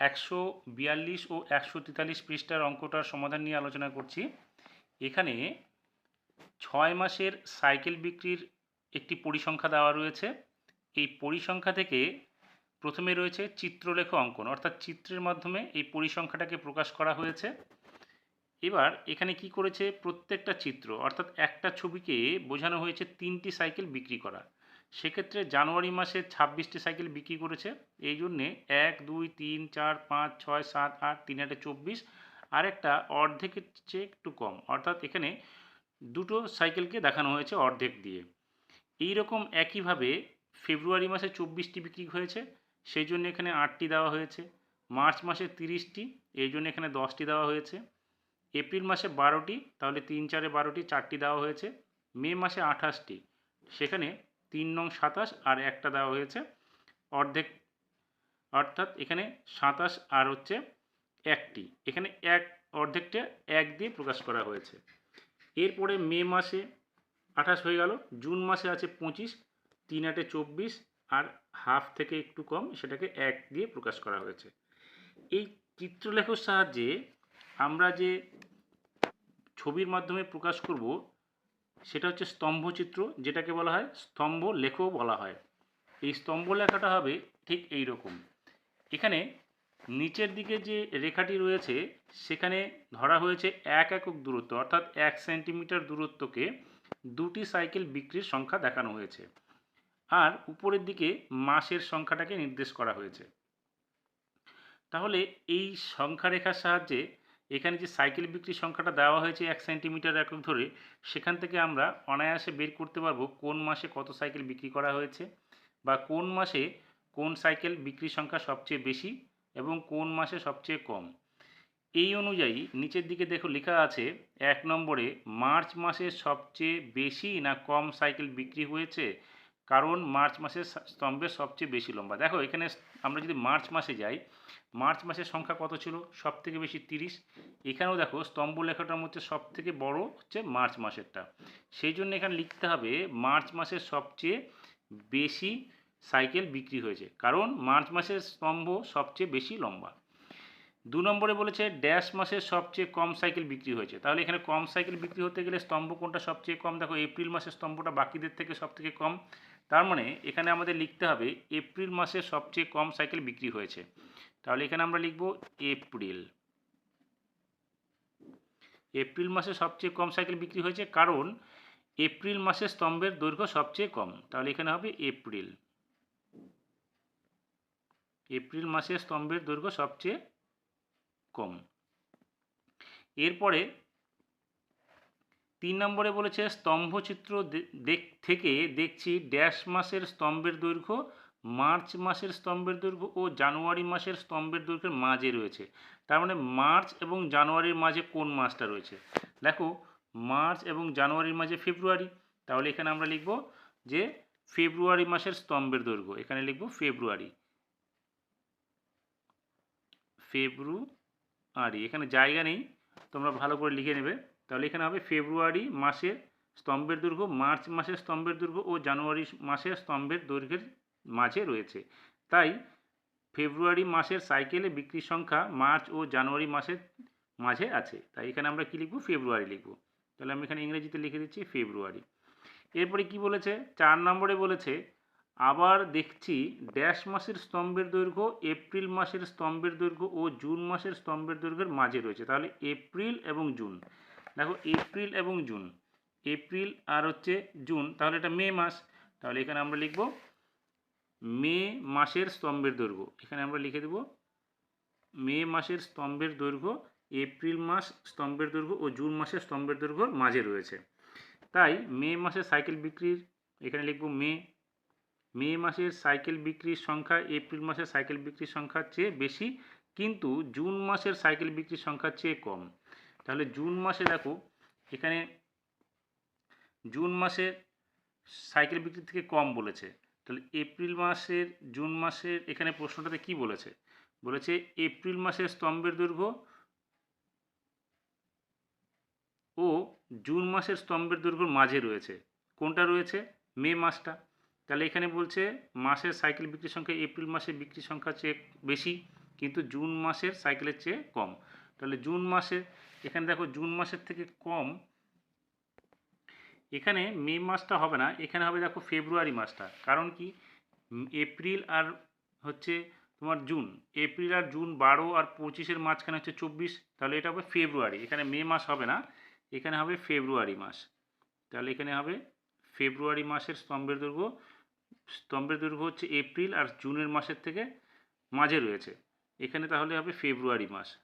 একশো বিয়াল্লিশ ও একশো তেতাল্লিশ পৃষ্ঠার অঙ্কটার সমাধান নিয়ে আলোচনা করছি। এখানে ছয় মাসের সাইকেল বিক্রির একটি পরিসংখ্যা দেওয়া রয়েছে। এই পরিসংখ্যা থেকে প্রথমে রয়েছে চিত্রলেখ অঙ্কন, অর্থাৎ চিত্রের মাধ্যমে এই পরিসংখ্যাটাকে প্রকাশ করা হয়েছে। এবার এখানে কি করেছে? প্রত্যেকটা চিত্র, অর্থাৎ একটা ছবিকে বোঝানো হয়েছে তিনটি সাইকেল বিক্রি করা। সেক্ষেত্রে জানুয়ারি মাসে ছাব্বিশটি সাইকেল বিক্রি করেছে। এই জন্যে এক, দুই, তিন, চার, পাঁচ, ছয়, সাত, আট, তিন, আটে চব্বিশ। আর একটা অর্ধেকের চেয়ে একটু কম। অর্থাৎ এখানে দুটো সাইকেলকে দেখানো হয়েছে অর্ধেক দিয়ে। এই রকম একইভাবে ফেব্রুয়ারি মাসে চব্বিশটি বিক্রি হয়েছে, সেই জন্য এখানে আটটি দেওয়া হয়েছে। মার্চ মাসে তিরিশটি, এই জন্য এখানে দশটি দেওয়া হয়েছে। এপ্রিল মাসে বারোটি, তাহলে তিন, চারে বারোটি, চারটি দেওয়া হয়েছে। মে মাসে আঠাশটি। সেখানে তিন নং সাতাশ আর একটা দেওয়া হয়েছে অর্ধেক, অর্থাৎ এখানে সাতাশ আর হচ্ছে একটি। এখানে এক অর্ধেকটা এক দিয়ে প্রকাশ করা হয়েছে। এরপরে মে মাসে আঠাশ হয়ে গেল, জুন মাসে আছে পঁচিশ, তিন আটে চব্বিশ, আর হাফ থেকে একটু কম সেটাকে এক দিয়ে প্রকাশ করা হয়েছে। এই চিত্রলেখর সাহায্যে আমরা যে ছবির মাধ্যমে প্রকাশ করব সেটা হচ্ছে স্তম্ভচিত্র, যেটাকে বলা হয় স্তম্ভ লেখও বলা হয়। এই স্তম্ভ লেখাটা হবে ঠিক এই রকম এখানে নিচের দিকে যে রেখাটি রয়েছে, সেখানে ধরা হয়েছে এক একক দূরত্ব, অর্থাৎ এক সেন্টিমিটার দূরত্বকে দুটি সাইকেল বিক্রির সংখ্যা দেখানো হয়েছে। আর উপরের দিকে মাসের সংখ্যাটাকে নির্দেশ করা হয়েছে। তাহলে এই সংখ্যা রেখার সাহায্যে এখানে যে সাইকেল বিক্রির সংখ্যাটা দেওয়া হয়েছে এক সেন্টিমিটার একক ধরে, সেখান থেকে আমরা অনায়াসে বের করতে পারব কোন মাসে কত সাইকেল বিক্রি করা হয়েছে বা কোন মাসে কোন সাইকেল বিক্রির সংখ্যা সবচেয়ে বেশি এবং কোন মাসে সবচেয়ে কম। এই অনুযায়ী নিচের দিকে দেখো লেখা আছে এক নম্বরে মার্চ মাসে সবচেয়ে বেশি না কম সাইকেল বিক্রি হয়েছে? কারণ মার্চ মাসের স্তম্ভের সবচেয়ে বেশি লম্বা। দেখো, এখানে আমরা যদি মার্চ মাসে যাই, মার্চ মাসের সংখ্যা কত ছিল? সব থেকে বেশি তিরিশ। এখানেও দেখো স্তম্ভ লেখাটার মধ্যে সব থেকে বড় হচ্ছে মার্চ মাসেরটা। সেই জন্য এখানে লিখতে হবে, মার্চ মাসের সবচেয়ে বেশি সাইকেল বিক্রি হয়েছে। কারণ মার্চ মাসের স্তম্ভ সবচেয়ে বেশি লম্বা। দু নম্বরে বলেছে, ড্যাশ মাসের সবচেয়ে কম সাইকেল বিক্রি হয়েছে। তাহলে এখানে কম সাইকেল বিক্রি হতে গেলে স্তম্ভ কোনটা সবচেয়ে কম? দেখো, এপ্রিল মাসের স্তম্ভটা বাকিদের থেকে সব থেকে কম। তার মানে এখানে আমাদের লিখতে হবে, এপ্রিল মাসে সবচেয়ে কম সাইকেল বিক্রি হয়েছে। তাহলে এখানে আমরা লিখব, এপ্রিল। এপ্রিল মাসে সবচেয়ে কম সাইকেল বিক্রি হয়েছে কারণ এপ্রিল মাসে স্তম্ভের দৈর্ঘ্য সবচেয়ে কম। তাহলে এখানে হবে, এপ্রিল। এপ্রিল মাসে স্তম্ভের দৈর্ঘ্য সবচেয়ে কম। এরপরে তিন নম্বরে বলেছে, স্তম্ভচিত্র দেখ, থেকে দেখছি ড্যাশ মাসের স্তম্ভের দৈর্ঘ্য, মার্চ মাসের স্তম্ভের দৈর্ঘ্য ও জানুয়ারি মাসের স্তম্ভের দৈর্ঘ্যের মাঝে রয়েছে। তার মানে মার্চ এবং জানুয়ারির মাঝে কোন মাসটা রয়েছে? দেখো, মার্চ এবং জানুয়ারির মাঝে ফেব্রুয়ারি। তাহলে এখানে আমরা লিখব যে ফেব্রুয়ারি মাসের স্তম্ভের দৈর্ঘ্য। এখানে লিখব ফেব্রুয়ারি। ফেব্রুয়ারি এখানে জায়গা নেই, তোমরা ভালো করে লিখে নেবে। তাহলে এখানে হবে ফেব্রুয়ারি মাসের স্তম্ভের দৈর্ঘ্য মার্চ মাসের স্তম্ভের দৈর্ঘ্য ও জানুয়ারি মাসের স্তম্ভের দৈর্ঘ্যের মাঝে রয়েছে। তাই ফেব্রুয়ারি মাসের সাইকেলে বিক্রির সংখ্যা মার্চ ও জানুয়ারি মাসের মাঝে আছে। তাই এখানে আমরা কী লিখব? ফেব্রুয়ারি লিখব। তাহলে আমি এখানে ইংরেজিতে লিখে দিচ্ছি ফেব্রুয়ারি। এরপরে কি বলেছে? চার নম্বরে বলেছে আবার দেখছি ড্যাশ মাসের স্তম্ভের দৈর্ঘ্য, এপ্রিল মাসের স্তম্ভের দৈর্ঘ্য ও জুন মাসের স্তম্ভের দৈর্ঘ্যের মাঝে রয়েছে। তাহলে এপ্রিল এবং জুন। দেখো, এপ্রিল এবং জুন। এপ্রিল আর হচ্ছে জুন। তাহলে এটা মে মাস। তাহলে এখানে আমরা লিখব মে মাসের স্তম্ভের দৈর্ঘ্য। এখানে আমরা লিখে দেব মে মাসের স্তম্ভের দৈর্ঘ্য, এপ্রিল মাস স্তম্ভের দৈর্ঘ্য ও জুন মাসের স্তম্ভের দৈর্ঘ্যর মাঝে রয়েছে। তাই মে মাসে সাইকেল বিক্রির, এখানে লিখব মে মে মাসের সাইকেল বিক্রির সংখ্যা, এপ্রিল মাসের সাইকেল বিক্রির সংখ্যার চেয়ে বেশি, কিন্তু জুন মাসের সাইকেল বিক্রির সংখ্যার চেয়ে কম। তাহলে জুন মাসে দেখো, এখানে জুন মাসে সাইকেল বিক্রি থেকে কম বলেছে। তাহলে এপ্রিল মাসের, জুন মাসের এখানে প্রশ্নটাতে কি বলেছে? বলেছে এপ্রিল মাসের স্তম্ভের দৈর্ঘ্য ও জুন মাসের স্তম্ভের দৈর্ঘ্যর মাঝে রয়েছে। কোনটা রয়েছে? মে মাসটা। তাহলে এখানে বলছে মাসের সাইকেল বিক্রির সংখ্যা এপ্রিল মাসে বিক্রির সংখ্যা চেয়ে বেশি, কিন্তু জুন মাসের সাইকেলের চেয়ে কম। তাহলে জুন মাসে এখানে দেখো জুন মাসের থেকে কম, এখানে মে মাসটা হবে না, এখানে হবে দেখো ফেব্রুয়ারি মাসটা। কারণ কি? এপ্রিল আর হচ্ছে তোমার জুন এপ্রিল আর জুন বারো আর পঁচিশের মাঝখানে হচ্ছে চব্বিশ, তাহলে এটা হবে ফেব্রুয়ারি এখানে মে মাস হবে না, এখানে হবে ফেব্রুয়ারি মাস। তাহলে এখানে হবে ফেব্রুয়ারি মাসের স্তম্ভের দৈর্ঘ্য স্তম্ভের দৈর্ঘ্য হচ্ছে এপ্রিল আর জুনের মাসের থেকে মাঝে রয়েছে। এখানে তাহলে হবে ফেব্রুয়ারি মাস।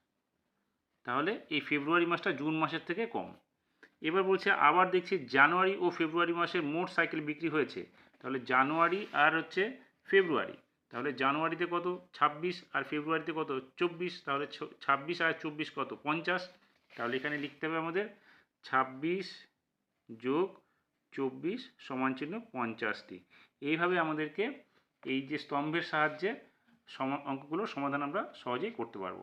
তাহলে এই ফেব্রুয়ারি মাসটা জুন মাসের থেকে কম। এবার বলছে, আবার দেখছি জানুয়ারি ও ফেব্রুয়ারি মাসে মোট সাইকেল বিক্রি হয়েছে। তাহলে জানুয়ারি আর হচ্ছে ফেব্রুয়ারি। তাহলে জানুয়ারিতে কত? ছাব্বিশ আর ফেব্রুয়ারিতে কত? চব্বিশ। তাহলে ছ- ছাব্বিশ আর চব্বিশ কত? পঞ্চাশ। তাহলে এখানে লিখতে হবে আমাদের ছাব্বিশ যোগ চব্বিশ সমান চিহ্ন পঞ্চাশটি। এইভাবে আমাদেরকে এই যে স্তম্ভের সাহায্যে সম অঙ্কগুলোর সমাধান আমরা সহজেই করতে পারব।